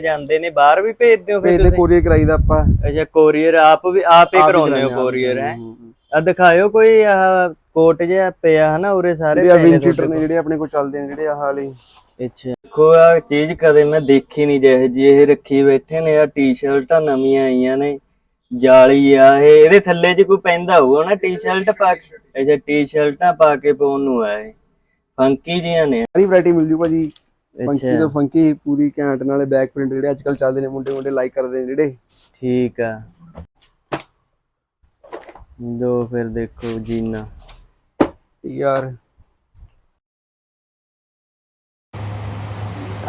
ਜਾਂਦੇ ਨੇ ਬਾਹਰ ਵੀ ਭੇਜਦੇ ਹੋ ਫਿਰ ਤੁਸੀਂ? ਕੋਰੀਅਰ ਕਰਾਈਦਾ ਆਪਾਂ। ਅੱਛਾ ਕੋਰੀਅਰ ਆਪ ਵੀ ਆਪ ਹੀ ਆਪ ਹੀ ਕਰਾਉਂਦੇ ਹੋ ਕਰਾਉਂਦੇ ਹਾਂ, ਕੋਰੀਅਰ ਹੈ। ਆ ਦਿਖਾਇਓ ਕੋਈ ਆਹ ਕੋਟ ਜਿਹਾ ਪਿਆ ਹਨਾ ਉਰੇ ਸਾਰੇ ਜਿਹੜੇ ਪਏ ਨੇ ਵਿੰਚੀਟਰ ਤੁਹਾਡੇ ਨੇ ਜਿਹੜੇ ਆਪਣੇ ਕੋਲ ਚੱਲਦੇ ਨੇ ਜਿਹੜੇ ਆਹ ਵਾਲੇ। ਅੱਛਾ ਦੇਖੋ ਆ ਚੀਜ਼ ਕਦੇ ਮੈਂ ਦੇਖੀ ਨਹੀਂ ਜਿਹੇ ਜੀ ਇਹ ਰੱਖੀ ਬੈਠੇ ਨੇ ਆ ਟੀ-ਸ਼ਰਟਾਂ ਨਵੀਆਂ ਆਈਆਂ ਨੇ ਜਾਲੀ ਆ ਇਹ ਇਹਦੇ ਥੱਲੇ ਚ ਕੋਈ ਪੈਂਦਾ ਹੋਊਗਾ ਨਾ ਟੀ-ਸ਼ਰਟ ਪਾ ਕੇ। ਅੱਛਾ ਟੀ-ਸ਼ਰਟਾਂ ਪਾ ਕੇ ਪਾਉਣ ਨੂੰ ਆ ਇਹ। ਫੰਕੀ ਜੀਆਂ ਨੇ। ਸਾਰੀ ਵੈਰਾਈਟੀ ਮਿਲ ਜੂ ਭਾਜੀ। ਫੰਕੀ ਤੋਂ ਫੰਕੀ ਪੂਰੀ ਘੈਂਟ ਨਾਲੇ ਬੈਕ ਪ੍ਰਿੰਟ ਜਿਹੜੇ ਅੱਜ ਕੱਲ ਚੱਲਦੇ ਨੇ ਮੁੰਡੇ ਮੁੰਡੇ ਲਾਈਕ ਕਰਦੇ ਨੇ ਜਿਹੜੇ। ਠੀਕ ਆ। ਦੋ ਫਿਰ ਦੇਖੋ ਜੀਨਾ। ਯਾਰ।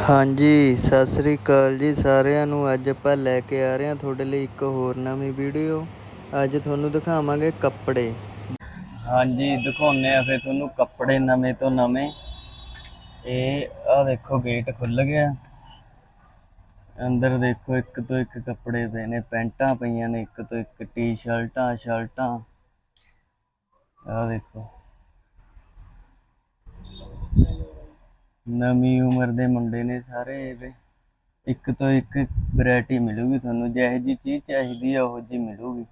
ਹਾਂਜੀ ਸਤਿ ਸ੍ਰੀ ਅਕਾਲ ਜੀ ਸਾਰਿਆਂ ਨੂੰ। ਅੱਜ ਆਪਾਂ ਲੈ ਕੇ ਆ ਰਹੇ ਹਾਂ ਤੁਹਾਡੇ ਲਈ ਇੱਕ ਹੋਰ ਨਵੀਂ ਵੀਡੀਓ ਅੱਜ ਤੁਹਾਨੂੰ ਦਿਖਾਵਾਂਗੇ ਕੱਪੜੇ। ਹਾਂਜੀ ਦਿਖਾਉਨੇ ਆ ਫਿਰ ਤੁਹਾਨੂੰ ਕੱਪੜੇ ਨਵੇਂ ਤੋਂ ਨਵੇਂ। ਇਹ ਆ ਦੇਖੋ ਗੇਟ ਖੁੱਲ ਗਿਆ। ਅੰਦਰ ਦੇਖੋ ਇੱਕ ਤੋਂ ਇੱਕ ਕੱਪੜੇ ਪਏ ਨੇ, ਪੈਂਟਾਂ ਪਈਆਂ ਨੇ, ਇੱਕ ਤੋਂ ਇੱਕ ਟੀ-ਸ਼ਰਟਾਂ, ਸ਼ਰਟਾਂ। ਆ ਦੇਖੋ। ਨਵੀਂ ਉਮਰ ਦੇ ਮੁੰਡੇ ਨੇ ਸਾਰੇ ਇਹਦੇ ਇੱਕ ਤੋਂ ਇੱਕ ਵੈਰਾਈਟੀ ਮਿਲੂਗੀ ਤੁਹਾਨੂੰ, ਜਿਹੋ ਜੀ ਚੀਜ਼ ਚਾਹੀਦੀ ਆ, ਉਹ ਜੀ ਮਿਲੂਗੀ।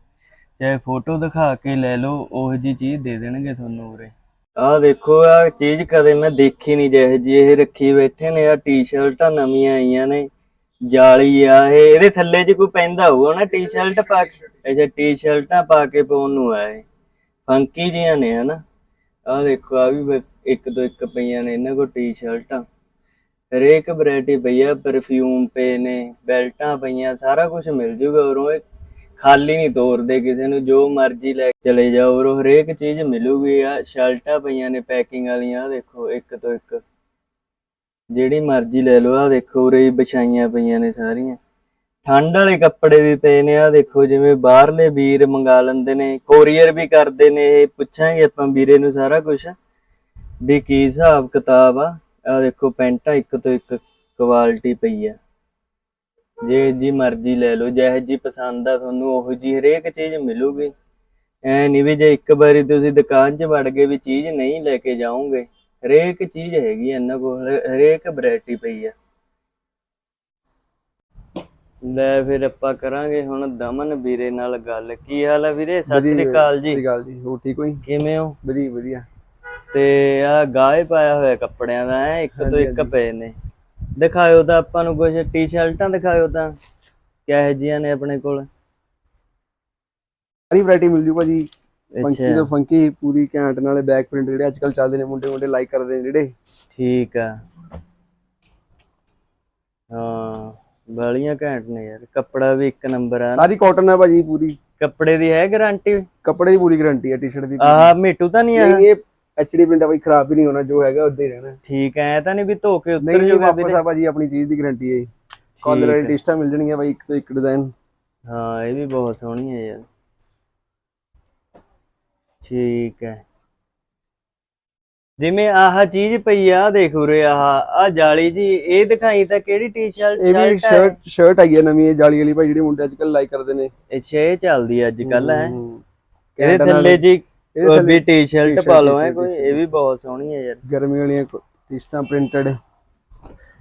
ਚਾਹੇ ਫੋਟੋ ਦਿਖਾ ਕੇ ਲੈ ਲਓ, ਉਹੋ ਜੀ ਚੀਜ਼ ਦੇ ਦੇਣਗੇ ਤੁਹਾਨੂੰ ਉਰੇ। ਆਹ ਦੇਖੋ ਆ ਚੀਜ਼ ਕਦੇ ਮੈਂ ਦੇਖੀ ਨਹੀਂ ਜਿਹੋ ਜੀ ਇਹ ਰੱਖੀ ਬੈਠੇ ਨੇ ਆ ਟੀ-ਸ਼ਰਟਾਂ ਨਵੀਆਂ ਆਈਆਂ ਨੇ। ਜਾਲੀ ਆ, ਇਹ ਇਹਦੇ ਥੱਲੇ 'ਚ ਕੋਈ ਪੈਂਦਾ ਹੋਊਗਾ ਨਾ ਟੀ-ਸ਼ਰਟ ਪਾ ਕੇ। ਅੱਛਾ ਟੀ-ਸ਼ਰਟਾਂ ਪਾ ਕੇ ਪਾਉਣ ਨੂੰ ਆ ਇਹ। ਫੰਕੀ ਜੀਆਂ ਨੇ, ਹਨਾ। ਆਹ ਦੇਖੋ ਆ ਵੀ ਇੱਕ ਤੋਂ ਇੱਕ ਪਈਆਂ ਨੇ ਇਹਨਾਂ ਕੋਲ ਟੀ-ਸ਼ਰਟਾਂ ਹਰੇਕ ਵੈਰਾਈਟੀ ਪਈ ਆ ਪਰਫਿਊਮ ਪਏ ਨੇ, ਬੈਲਟਾਂ ਪਈਆਂ, ਸਾਰਾ ਕੁਝ ਮਿਲ ਜੂਗਾ ਉਰੋਂ। ਖਾਲੀ ਨਹੀਂ ਤੋਰਦੇ ਕਿਸੇ ਨੂੰ, ਜੋ ਮਰਜ਼ੀ ਲੈ ਕੇ ਚਲੇ ਜਾਓ। ਉਰੋਂ ਹਰੇਕ ਚੀਜ਼ ਮਿਲੂਗੀ ਆ ਸ਼ਰਟਾਂ ਪਈਆਂ ਨੇ ਪੈਕਿੰਗ ਵਾਲੀਆਂ, ਆਹ ਦੇਖੋ, ਇੱਕ ਤੋਂ ਇੱਕ। ਜਿਹੜੀ ਮਰਜ਼ੀ ਲੈ ਲਓ ਆ ਦੇਖੋ, ਉਰੇ ਹੀ ਵਿਛਾਈਆਂ ਪਈਆਂ ਨੇ ਸਾਰੀਆਂ। ਠੰਡ ਵਾਲੇ ਕੱਪੜੇ ਵੀ ਪਏ ਨੇ ਆ ਦੇਖੋ, ਜਿਵੇਂ ਬਾਹਰਲੇ ਵੀਰ ਮੰਗਾ ਲੈਂਦੇ ਨੇ, ਕੋਰੀਅਰ ਵੀ ਕਰਦੇ ਨੇ, ਇਹ ਪੁੱਛਾਂਗੇ ਆਪਾਂ ਵੀਰੇ ਨੂੰ ਸਾਰਾ ਕੁਝ ਵੀ ਕੀ ਹਿਸਾਬ ਕਿਤਾਬ ਆ? ਆ ਦੇਖੋ, ਪੈਂਟਾਂ ਇੱਕ ਤੋਂ ਇੱਕ ਕੁਆਲਿਟੀ ਪਈ ਆ। ਜੇ ਜੀ ਮਰਜ਼ੀ ਲੈ ਲਓ ਜਿਹੋ ਜੀ ਪਸੰਦ ਆ ਤੁਹਾਨੂੰ ਉਹੋ ਜੀ ਹਰੇਕ ਚੀਜ਼ ਮਿਲੂਗੀ। ਐ ਨਹੀਂ ਵੀ ਜੇ ਇੱਕ ਵਾਰੀ ਤੁਸੀਂ ਦੁਕਾਨ 'ਚ ਵੜ ਗਏ ਵੀ ਚੀਜ਼ ਨਹੀਂ ਲੈ ਕੇ ਜਾਓਗੇ ਹਰੇਕ ਚੀਜ਼ ਹੈਗੀ ਆ ਇਹਨਾਂ ਕੋਲ ਹਰੇ- ਹਰੇਕ ਵੈਰਾਈਟੀ ਪਈ ਆ। ਲੈ ਫਿਰ ਆਪਾਂ ਕਰਾਂਗੇ ਹੁਣ ਦਮਨ ਵੀਰੇ ਨਾਲ ਗੱਲ। ਕੀ ਹਾਲ ਆ ਵੀਰੇ? ਸਤਿ ਸ੍ਰੀ ਅਕਾਲ ਸਤਿ ਜੀ ਸ਼੍ਰੀ ਅਕਾਲ ਜੀ ਹੋ ਠੀਕ ਹੋ ਜੀ? ਕਿਵੇਂ ਹੋ? ਵਧੀਆ ਵਧੀਆ। ਤੇ ਆ ਗਾਏ ਪਾਇਆ ਹੋਇਆ ਕੱਪੜਿਆਂ ਦਾ ਐ ਇੱਕ ਤੋਂ ਇੱਕ ਪਏ ਨੇ। ਦਿਖਾਇਓ ਤਾਂ ਆਪਾਂ ਨੂੰ ਕੁਝ ਟੀ-ਸ਼ਰਟਾਂ ਦਿਖਾਇਓ ਤਾਂ। ਕਿਹੋ ਜਿਹੀਆਂ ਨੇ ਆਪਣੇ ਕੋਲ? ਸਾਰੀ ਵੈਰਾਈਟੀ ਮਿਲ ਜੂ ਭਾਜੀ। ਫੰਕੀ ਤੋਂ ਫੰਕੀ ਪੂਰੀ ਘੈਂਟ ਨਾਲੇ ਬੈਕ ਪ੍ਰਿੰਟ ਜਿਹੜੇ ਅੱਜ ਕੱਲ ਚੱਲਦੇ ਨੇ ਮੁੰਡੇ ਮੁੰਡੇ ਲਾਈਕ ਕਰਦੇ ਨੇ ਜਿਹੜੇ। ਠੀਕ ਆ। ਹਾਂ ਬਾਲੀਆਂ ਘੈਂਟ ਨੇ ਯਾਰ। ਕੱਪੜਾ ਵੀ ਇੱਕ ਨੰਬਰ ਆ। ਸਾਰੀ ਕਾਟਨ ਹੈ ਭਾਜੀ ਪੂਰੀ। ਕੱਪੜੇ ਦੀ ਹੈ ਗਾਰੰਟੀ ਕੱਪੜੇ ਦੀ ਪੂਰੀ ਗਾਰੰਟੀ ਹੈ ਟੀ-ਸ਼ਰਟ ਦੀ ਆਹ ਮੀਟੂ ਤਾਂ ਨਹੀਂ ਆ ਨਹੀਂ ਇਹ ਐਚਡੀ ਪ੍ਰਿੰਟ ਆ ਖਰਾਬ ਵੀ ਨਹੀਂ ਹੋਣਾ ਜੋ ਹੈਗਾ ਉਦਾਂ ਹੀ ਰਹਿਣਾ। ਠੀਕ ਐ ਤਾਂ ਨਹੀਂ ਵੀ ਧੋ ਕੇ ਉੱਤਰ ਨਹੀਂ ਜੂਗਾ ਵਾਪਸ ਆ ਭਾਜੀ ਆਪਣੀ ਚੀਜ਼ ਦੀ ਗਾਰੰਟੀ ਹੈ ਕਾਲਰ ਵਾਲੀ ਟੀ-ਸ਼ਰਟਾਂ ਮਿਲ ਜਾਣਗੀਆਂ ਭਾਈ ਇੱਕ ਤੋਂ ਇੱਕ ਡਿਜ਼ਾਈਨ ਹਾਂ ਇਹ ਵੀ ਬਹੁਤ ਸੋਹਣੀ ਹੈ ਯਾਰ। ਠੀਕ ਹੈ। ਜਿਵੇਂ ਆਹ ਚੀਜ਼ ਪਈ ਆ ਦੇਖ ਉਰੇ ਆਹ ਆ ਜਾਲੀ ਜੀ ਇਹ ਦਿਖਾਈ ਤਾਂ ਕਿਹੜੀ ਟੀ-ਸ਼ਰਟ ਇਹ ਵੀ ਸ਼ਰਟ ਸ਼ਰਟ ਹੈਗੀ ਹੈ ਨਵੀਂ ਇਹ ਜਾਲੀ ਵਾਲੀ ਭਾਈ ਜਿਹੜੇ ਮੁੰਡੇ ਅੱਜ ਕੱਲ ਲਾਈਕ ਕਰਦੇ ਨੇ। ਅੱਛਾ ਇਹ ਚੱਲਦੀ ਅੱਜ ਕੱਲ ਹੈ। ਇਹਦੇ ਥੱਲੇ ਜੀ ਕੋਈ ਵੀ ਟੀ-ਸ਼ਰਟ ਪਾ ਲਓ ਐ ਕੋਈ ਇਹ ਵੀ ਬਹੁਤ ਸੋਹਣੀ ਹੈ ਯਾਰ। ਗਰਮੀ ਵਾਲੀਆਂ ਟੀ-ਸ਼ਰਟਾਂ ਪ੍ਰਿੰਟਡ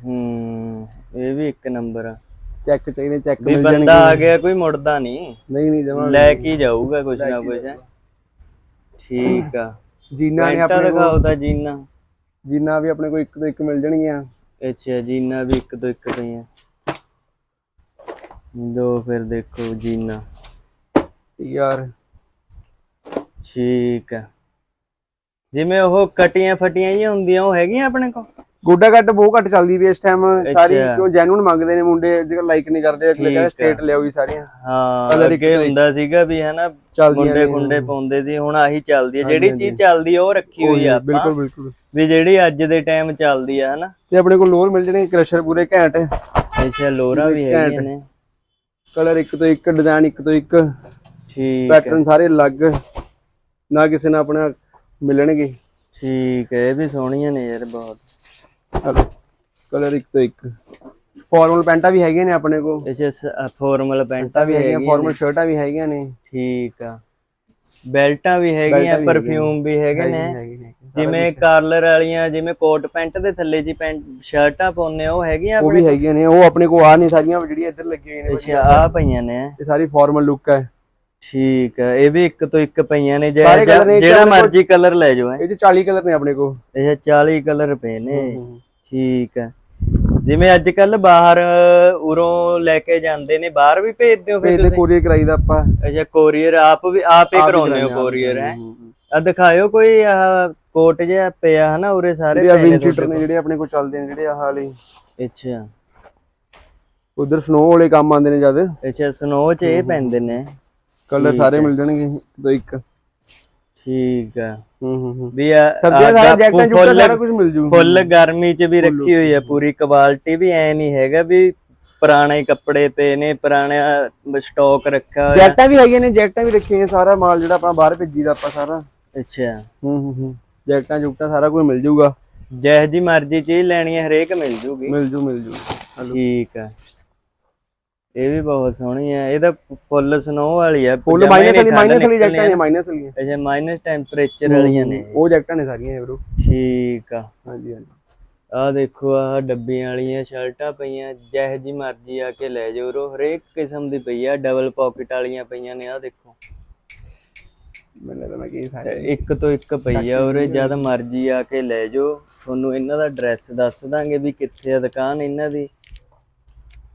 ਹੂੰ ਇਹ ਵੀ ਇੱਕ ਨੰਬਰ ਆ। ਚੈੱਕ ਚਾਹੀਦੇ ਚੈੱਕ ਮਿਲ ਬੰਦਾ ਆ ਗਿਆ ਕੋਈ ਮੁੜਦਾ ਨਹੀਂ। ਨਹੀਂ ਨਹੀਂ ਜਮਾ ਲੈ ਕੇ ਜਾਊਗਾ ਕੁਛ ਨਾ ਕੁਛ। ਹੈਂ। ਠੀਕ ਆ। ਜੀਨਾ ਨੇ ਆਪਣੇ ਦਿਖਾਓ ਤਾਂ ਜੀਨਾ। ਜੀਨਾ ਵੀ ਆਪਣੇ ਕੋਲ ਇੱਕ ਤੋਂ ਇੱਕ ਮਿਲ ਜਾਣਗੀਆਂ। ਅੱਛਾ ਜੀਨਾ ਵੀ ਇੱਕ ਤੋਂ ਇੱਕ ਪਈਆਂ। ਦੋ ਫਿਰ ਦੇਖੋ ਜੀਨਾ। ਯਾਰ ਠੀਕ ਆ। ਜਿਵੇਂ ਉਹ ਕਟੀਆਂ ਫਟੀਆਂ ਹੀ ਹੁੰਦੀਆਂ ਉਹ ਹੈਗੀਆਂ ਆਪਣੇ ਕੋਲ? ਗੋਡਾ ਕੱਟ ਬਹੁਤ ਘੱਟ ਚੱਲਦੀ ਵੀ ਇਸ ਟਾਈਮ ਸਾਰੀ। ਕਿਉਂ ਜੈਨੂਨ ਮੰਗਦੇ ਨੇ ਮੁੰਡੇ ਅੱਜ ਕੱਲ ਲਾਈਕ ਨਹੀਂ ਕਰਦੇ ਅਗਲੇ ਕਹਿੰਦੇ। ਸਟੇਟ ਲਿਆਓ ਵੀ ਸਾਰੀਆਂ। ਹਾਂ ਤੋਂ ਇੱਕ। ਹੁੰਦਾ ਸੀਗਾ ਵੀ ਹਨਾ ਮੁੰਡੇ ਹਾਂ। ਪਾਉਂਦੇ ਸੀ ਹੁਣ ਆਹੀ ਚੱਲਦੀ ਆ। ਜਿਹੜੀ ਚੀਜ਼ ਚੱਲਦੀ ਉਹ ਰੱਖੀ ਹੋਈ ਆ ਬਿਲਕੁਲ ਬਿਲਕੁਲ। ਵੀ ਜਿਹੜੀ ਅੱਜ ਦੇ ਟਾਈਮ ਚੱਲਦੀ ਆ ਹਨਾ। ਤੇ ਆਪਣੇ ਕੋਲ ਲੋਰ ਮਿਲ ਜਾਣੇ ਕ੍ਰਸ਼ਰ ਪੂਰੇ ਘੈਂਟ। ਅੱਛਾ ਲੋਰਾ ਵੀ ਘੈਂਟ। ਹੈਗੀਆਂ ਨੇ। ਕਲਰ ਇੱਕ ਤੋਂ ਇੱਕ ਡਿਜ਼ਾਈਨ ਇੱਕ ਤੋਂ ਇੱਕ। ਠੀਕ ਹੈ ਪੈਟਰਨ ਸਾਰੇ ਅਲੱਗ। ਨਾ ਕਿਸੇ ਨਾਲ ਆਪਣਾ ਮਿਲਣਗੇ। ਠੀਕ ਹੈ ਇਹ ਵੀ ਸੋਹਣੀਆਂ ਨੇ ਯਾਰ ਬਹੁਤ। ਚਲੋ ਕਲਰ ਇੱਕ ਤੋਂ ਇੱਕ। ਫਾਰਮਲ ਪੈਂਟਾਂ ਵੀ ਹੈਗੀਆਂ ਨੇ ਆਪਣੇ ਕੋਲ। ਅੱਛਾ ਫਾਰਮਲ ਪੈਂਟਾਂ ਵੀ ਹੈਗੀਆਂ ਫਾਰਮਲ ਸ਼ਰਟਾਂ ਵੀ ਹੈਗੀਆਂ ਨੇ। ਠੀਕ ਆ। ਬੈਲਟਾਂ ਵੀ ਹੈਗੀਆਂ ਪਰਫਿਊਮ ਵੀ ਹੈਗੇ ਨੇ। ਜਿਵੇਂ ਕਾਰਲਰ ਵਾਲੀਆਂ ਜਿਵੇਂ ਕੋਟ ਪੈਂਟ ਦੇ ਥੱਲੇ ਜੀ ਪੈਂਟ ਸ਼ਰਟਾਂ ਪਾਉਂਦੇ ਉਹ ਹੈਗੀਆਂ ਉਹ ਆਪਣੇ ਵੀ ਹੈਗੀਆਂ ਨੇ ਉਹ ਆਪਣੇ ਕੋਲ ਆ ਨਹੀਂ ਸਾਰੀਆਂ ਜਿਹੜੀਆਂ ਇੱਧਰ ਲੱਗੀਆਂ ਨੇ ਅੱਛਾ ਆ ਪਈਆਂ ਨੇ। ਇਹ ਸਾਰੀ ਫਾਰਮਲ ਲੁੱਕ ਹੈ। ਠੀਕ ਆ ਇਹ ਵੀ ਇੱਕ ਤੋਂ ਇੱਕ ਪਈਆਂ ਨੇ ਜਿਹੜਾ ਮਰਜ਼ੀ ਕਲਰ ਲੈ ਜਾਓ ਇਹ ਚ 40 ਕਲਰ ਨੇ ਆਪਣੇ ਕੋਲ। ਇਹ 40 ਕਲਰ ਪਏ ਨੇ। ਠੀਕ ਆ। ਜਿਵੇਂ ਅੱਜ ਕੱਲ ਬਾਹਰ ਉਰੋਂ ਲੈ ਕੇ ਜਾਂਦੇ ਨੇ ਬਾਹਰ ਵੀ ਭੇਜਦੇ ਹੋ ਫਿਰ ਤੁਸੀਂ। ਕੋਰੀਅਰ ਕਰਾਈਦਾ ਆਪਾਂ। ਅੱਛਾ ਕੋਰੀਅਰ ਆਪ ਵੀ ਆਪ ਹੀ ਕਰਾਉਂਦੇ ਹੋ ਕੋਰੀਅਰ ਹੈ ਆ ਦਿਖਾਇਓ ਕੋਈ ਆਹ ਕੋਟ ਜਿਹਾ ਪਿਆ ਹਨਾ ਉਰੇ ਸਾਰੇ ਨੇ ਵਿੰਚੀਟਰ ਨੇ ਜਿਹੜੇ ਆਪਣੇ ਕੋਲ ਚੱਲਦੇ ਨੇ ਜਿਹੜੇ ਆਹ ਵਾਲੇ। ਅੱਛਾ। ਉਧਰ ਸਨੋ ਵਾਲੇ ਕੰਮ ਆਉਂਦੇ ਨੇ ਜਦ। ਅੱਛਾ ਸਨੋ ਚ ਇਹ ਪੈਂਦੇ ਨੇ। ਕਲਰ ਸਾਰੇ ਮਿਲ ਜਾਣਗੇ ਤੋਂ ਇੱਕ। ਠੀਕ ਆ ਹੂੰ ਹੂੰ ਵੀ ਆ ਸਰਦੀਆਂ ਆਹ ਸਾਰੇ ਜੈਕਟਾਂ ਜੁਕਟਾਂ ਸਾਰਾ ਕੁਝ ਮਿਲ ਜੂ ਫੁੱਲ ਗਰਮੀ ਚ ਵੀ ਰੱਖੀ ਹੋਈ ਹੈ ਪੂਰੀ ਕੁਆਲਿਟੀ ਵੀ ਐ ਨਹੀਂ ਹੈਗਾ ਵੀ ਪੁਰਾਣੇ ਕੱਪੜੇ ਪਏ ਨੇ ਪੁਰਾਣਾ ਸਟਾਕ ਰੱਖਿਆ ਹੋਇਆ। ਜੈਕਟਾਂ ਵੀ ਹੈਗੀਆਂ ਨੇ ਜੈਕਟਾਂ ਵੀ ਰੱਖੀਆਂ ਨੇ ਸਾਰਾ ਮਾਲ ਜਿਹੜਾ ਆਪਣਾ ਬਾਹਰ ਭੇਜੀਦਾ ਆਪਾਂ ਸਾਰਾ। ਅੱਛਾ। ਹੂੰ ਹੂੰ ਹੂੰ। ਜੈਕਟਾਂ ਜੁਕਟਾਂ ਸਾਰਾ ਕੁਝ ਮਿਲ ਜੂਗਾ। ਜਿਹੋ ਜੀ ਮਰਜ਼ੀ ਚੀਜ਼ ਲੈਣੀ ਹੈ ਹਰੇਕ ਮਿਲ ਜੂਗੀ। ਮਿਲ ਜੂ ਮਿਲ ਜੂ। ਠੀਕ ਆ ਇਹ ਵੀ ਬਹੁਤ ਸੋਹਣੀ ਹੈ ਇਹਦਾ ਫੁੱਲ ਸਨੋ ਵਾਲੀ ਹੈ ਫੁੱਲ ਮਾਈਨਸ ਵਾਲੀ ਮਾਈਨਸ ਵਾਲੀ ਜੈਕਟਾਂ ਨੇ ਮਾਈਨਸ ਵਾਲੀਆਂ। ਅੱਛਾ ਮਾਈਨਸ ਟੈਂਪਰੇਚਰ ਵਾਲੀਆਂ ਨੇ। ਉਹ ਜੈਕਟਾਂ ਨੇ ਸਾਰੀਆਂ ਬ్రో ਠੀਕ ਆ। ਹਾਂਜੀ ਹਾਂਜੀ। ਆ ਦੇਖੋ ਆ ਡੱਬੀਆਂ ਵਾਲੀਆਂ ਸ਼ਰਟਾਂ ਪਈਆਂ ਜਿਹੋ ਜੀ ਮਰਜ਼ੀ ਆ ਕੇ ਲੈ ਜਾਓ ਰੋ ਹਰੇਕ ਕਿਸਮ ਦੀ ਪਈ ਆ ਡਬਲ ਪਾਕਟ ਵਾਲੀਆਂ ਪਈਆਂ ਨੇ ਆ ਦੇਖੋ। ਮੈਨੂੰ ਲੱਗਦਾ ਮੈਂ ਕੀ ਸਾਰੇ ਇੱਕ ਤੋਂ ਇੱਕ ਪਈ ਆ ਉਰੇ ਜਦ ਮਰਜ਼ੀ ਆ ਕੇ ਲੈ ਜਾਓ। ਤੁਹਾਨੂੰ ਇਹਨਾਂ ਦਾ ਐਡਰੈਸ ਦੱਸ ਦਾਂਗੇ ਵੀ ਕਿੱਥੇ ਆ ਦੁਕਾਨ ਇਹਨਾਂ ਦੀ।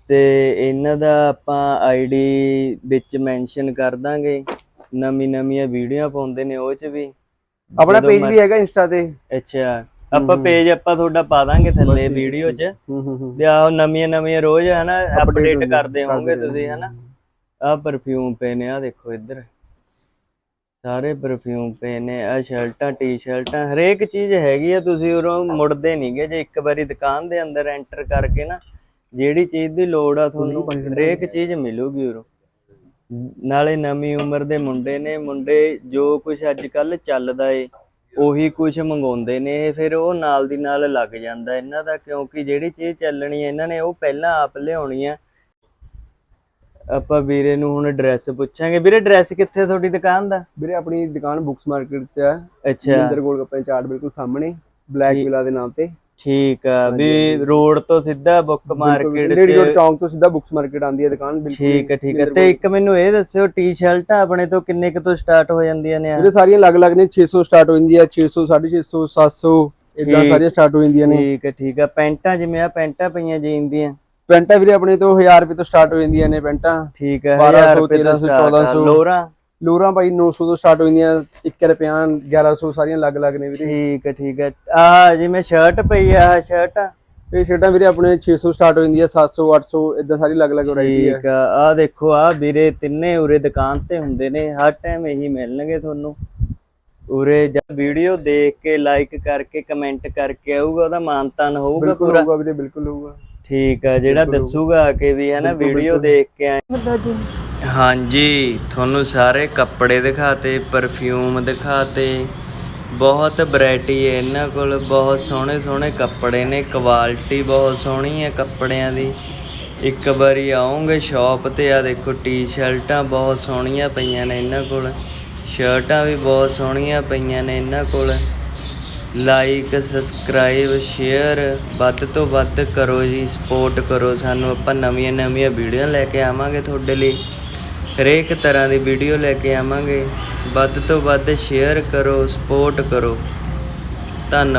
ਤੇ ਇਹਨਾਂ ਦਾ ਆਪਾਂ ਆਈਡੀ ਵਿੱਚ ਮੈਂਸ਼ਨ ਕਰ ਦਾਂਗੇ। ਨਵੀਂ ਨਵੀਆਂ ਵੀਡੀਓ ਪਾਉਂਦੇ ਨੇ ਉਹ ਚ ਵੀ। ਆਪਣਾ ਪੇਜ ਵੀ ਹੈਗਾ ਇੰਸਟਾ ਤੇ। ਅੱਛਾ ਆਪਾਂ ਪੇਜ ਆਪਾਂ ਤੁਹਾਡਾ ਪਾ ਦਾਂਗੇ ਥੱਲੇ ਵੀਡੀਓ ਚ। ਹੂੰ ਹੂੰ ਹੂੰ। ਵੀ ਆਹ ਨਵੀਆਂ ਨਵੀਆਂ ਰੋਜ਼ ਹਨਾ ਅਪਡੇਟ ਕਰਦੇ ਹੋਵੋਗੇ ਤੁਸੀਂ ਹਨਾ ਆਹ ਪਰਫਿਊਮ ਪਏ ਨੇ ਆ ਦੇਖੋ ਇੱਧਰ। ਸਾਰੇ ਪਰਫਿਊਮ ਪਏ ਨੇ ਆ ਸ਼ਰਟਾਂ ਟੀ-ਸ਼ਰਟਾਂ ਹਰੇਕ ਚੀਜ਼ ਹੈਗੀ ਆ ਤੁਸੀਂ ਉਰੋਂ ਮੁੜਦੇ ਨਹੀਂਗੇ ਜੇ ਇੱਕ ਵਾਰੀ ਦੁਕਾਨ ਦੇ ਅੰਦਰ ਐਂਟਰ ਕਰਕੇ ਨਾ ਜਿਹੜੀ ਚੀਜ਼ ਦੀ ਲੋੜ ਆ ਤੁਹਾਨੂੰ ਹਰੇਕ ਚੀਜ਼ ਮਿਲੂਗੀ ਉਰੋਂ। ਨਾਲੇ ਨਵੀਂ ਉਮਰ ਦੇ ਮੁੰਡੇ ਨੇ ਮੁੰਡੇ ਜੋ ਕੁਝ ਅੱਜ ਕੱਲ ਚੱਲਦਾ ਏ ਉਹੀ ਕੁਝ ਮੰਗਾਉਂਦੇ ਨੇ ਇਹ ਫਿਰ ਉਹ ਨਾਲ ਦੀ ਨਾਲ ਲੱਗ ਜਾਂਦਾ। ਇਹਨਾਂ ਦਾ ਕਿਉਂਕਿ ਜਿਹੜੀ ਚੀਜ਼ ਚੱਲਣੀ ਹੈ ਇਹਨਾਂ ਨੇ ਉਹ ਪਹਿਲਾਂ ਆਪ ਲਿਆਉਣੀ ਆ। ਆਪਾਂ ਵੀਰੇ ਨੂੰ ਹੁਣ ਐਡਰੈਸ ਪੁੱਛਾਂਗੇ। ਵੀਰੇ ਐਡਰੈਸ ਕਿੱਥੇ ਤੁਹਾਡੀ ਦੁਕਾਨ ਦਾ? ਵੀਰੇ ਆਪਣੀ ਦੁਕਾਨ ਬੁక్స్ ਮਾਰਕੀਟ ਤੇ ਹੈ ਅੱਛਾ। ਜਿੰਦਰ ਗੋਲ ਗੱਪੇ ਚਾਟ ਬਿਲਕੁਲ ਸਾਹਮਣੇ ਬਲੈਕ ਵਿਲਾ ਦੇ ਨਾਮ ਤੇ। ਠੀਕ ਆ ਵੀ ਰੋਡ ਤੋਂ ਸਿੱਧਾ ਬੁੱਕ ਮਾਰਕੀਟ ਚ ਰੋਡ ਚੌਂਕ ਤੋਂ ਸਿੱਧਾ ਬੁక్స్ ਮਾਰਕੀਟ ਆਂਦੀ ਹੈ ਦੁਕਾਨ ਬਿਲਕੁਲ ਠੀਕ ਹੈ ਠੀਕ ਹੈ ਤੇ ਇੱਕ ਮੈਨੂੰ ਇਹ ਦੱਸਿਓ ਟੀ-ਸ਼ਰਟਾਂ ਆਪਣੇ ਤੋਂ ਕਿੰਨੇ ਕੁ ਤੋਂ ਸਟਾਰਟ ਹੋ ਜਾਂਦੀਆਂ ਨੇ? ਵੀਰੇ ਸਾਰੀਆਂ ਅਲੱਗ-ਅਲੱਗ ਨੇ 600 ਸਟਾਰਟ ਹੋ ਜਾਂਦੀ ਹੈ 600 650 700 ਇਦਾਂ। ਸਾਰੀਆਂ ਸਟਾਰਟ ਹੋ ਜਾਂਦੀਆਂ ਨੇ। ਠੀਕ ਹੈ ਠੀਕ ਹੈ ਪੈਂਟਾਂ ਜਿਵੇਂ ਆ ਪੈਂਟਾਂ ਪਈਆਂ ਜੀਨ ਦੀਆਂ ਪੈਂਟਾਂ ਵੀਰੇ ਆਪਣੇ ਤੋਂ 1000 ਰੁਪਏ ਤੋਂ ਸਟਾਰਟ ਹੋ ਜਾਂਦੀਆਂ ਨੇ ਪੈਂਟਾਂ। ਠੀਕ ਹੈ 1200, 1000 ਰੁਪਏ ਤੋਂ 1300, 1400 ਲੋਰਾ? ਲੋਰਾਂ ਭਾਈ 900 ਤੋਂ ਸਟਾਰਟ ਹੋ ਜਾਂਦੀਆਂ 1 ਰੁਪਿਆ 1100 ਸਾਰੀਆਂ ਅਲੱਗ-ਅਲੱਗ ਨੇ ਵੀਰੇ। ਠੀਕ ਹੈ ਠੀਕ ਹੈ। ਆ ਜਿਵੇਂ ਸ਼ਰਟ ਪਈ ਆ ਆਹ ਸ਼ਰਟ ਆ ਇਹ ਸ਼ਰਟਾਂ ਵੀਰੇ ਆਪਣੇ 600 ਸਟਾਰਟ ਹੋ ਜਾਂਦੀ ਹੈ 700 800 ਇਦਾਂ ਸਾਰੀ ਅਲੱਗ-ਅਲੱਗ ਵੈਰਾਈਟੀ ਹੈ ਠੀਕ ਆ। ਆ ਦੇਖੋ ਆ ਵੀਰੇ ਤਿੰਨੇ ਉਰੇ ਦੁਕਾਨ ਤੇ ਹੁੰਦੇ ਨੇ ਹਰ ਟਾਈਮ ਇਹੀ ਮਿਲਣਗੇ ਤੁਹਾਨੂੰ। ਉਰੇ ਜਦ ਵੀਡੀਓ ਦੇਖ ਕੇ ਲਾਈਕ ਕਰਕੇ ਕਮੈਂਟ ਕਰਕੇ ਆਊਗਾ ਉਹਦਾ ਮਾਨਤਾਨ ਹੋਊਗਾ ਬਿਲਕੁਲ ਪੂਰਾ। ਹੋਊਗਾ ਵੀਰੇ ਬਿਲਕੁਲ ਹੋਊਗਾ। ਠੀਕ ਆ ਜਿਹੜਾ ਦੱਸੂਗਾ ਆ ਕੇ ਵੀ ਹੈ ਨਾ ਵੀਡੀਓ ਦੇਖ ਕੇ ਆਏ। ਹਾਂਜੀ, ਤੁਹਾਨੂੰ ਸਾਰੇ ਕੱਪੜੇ ਦਿਖਾਤੇ ਪਰਫਿਊਮ ਦਿਖਾਤੇ। ਬਹੁਤ ਵੈਰਾਈਟੀ ਹੈ ਇਹਨਾਂ ਕੋਲ, ਬਹੁਤ ਸੋਹਣੇ ਸੋਹਣੇ ਕੱਪੜੇ ਨੇ ਕੁਆਲਿਟੀ ਬਹੁਤ ਸੋਹਣੀ ਹੈ ਕੱਪੜਿਆਂ ਦੀ। ਇੱਕ ਵਾਰੀ ਆਉਂਗੇ ਸ਼ਾਪ ਤੇ ਆ ਦੇਖੋ ਟੀ-ਸ਼ਰਟਾਂ ਬਹੁਤ ਸੋਹਣੀਆਂ ਪਈਆਂ ਨੇ ਇਹਨਾਂ ਕੋਲ। ਸ਼ਰਟਾਂ ਵੀ ਬਹੁਤ ਸੋਹਣੀਆਂ ਪਈਆਂ ਨੇ ਇਹਨਾਂ ਕੋਲ। ਲਾਈਕ ਸਬਸਕ੍ਰਾਈਬ ਸ਼ੇਅਰ ਵੱਧ ਤੋਂ ਵੱਧ ਕਰੋ ਜੀ ਸਪੋਰਟ ਕਰੋ ਸਾਨੂੰ। ਆਪਾਂ ਨਵੀਆਂ ਨਵੀਆਂ ਵੀਡੀਓ ਲੈ ਕੇ ਆਵਾਂਗੇ ਤੁਹਾਡੇ ਲਈ। ਹਰੇਕ ਤਰ੍ਹਾਂ ਦੀ ਵੀਡੀਓ ਲੈ ਕੇ ਆਵਾਂਗੇ। ਵੱਧ ਤੋਂ ਵੱਧ ਸ਼ੇਅਰ ਕਰੋ ਸਪੋਰਟ ਕਰੋ। ਧੰਨਵਾਦ।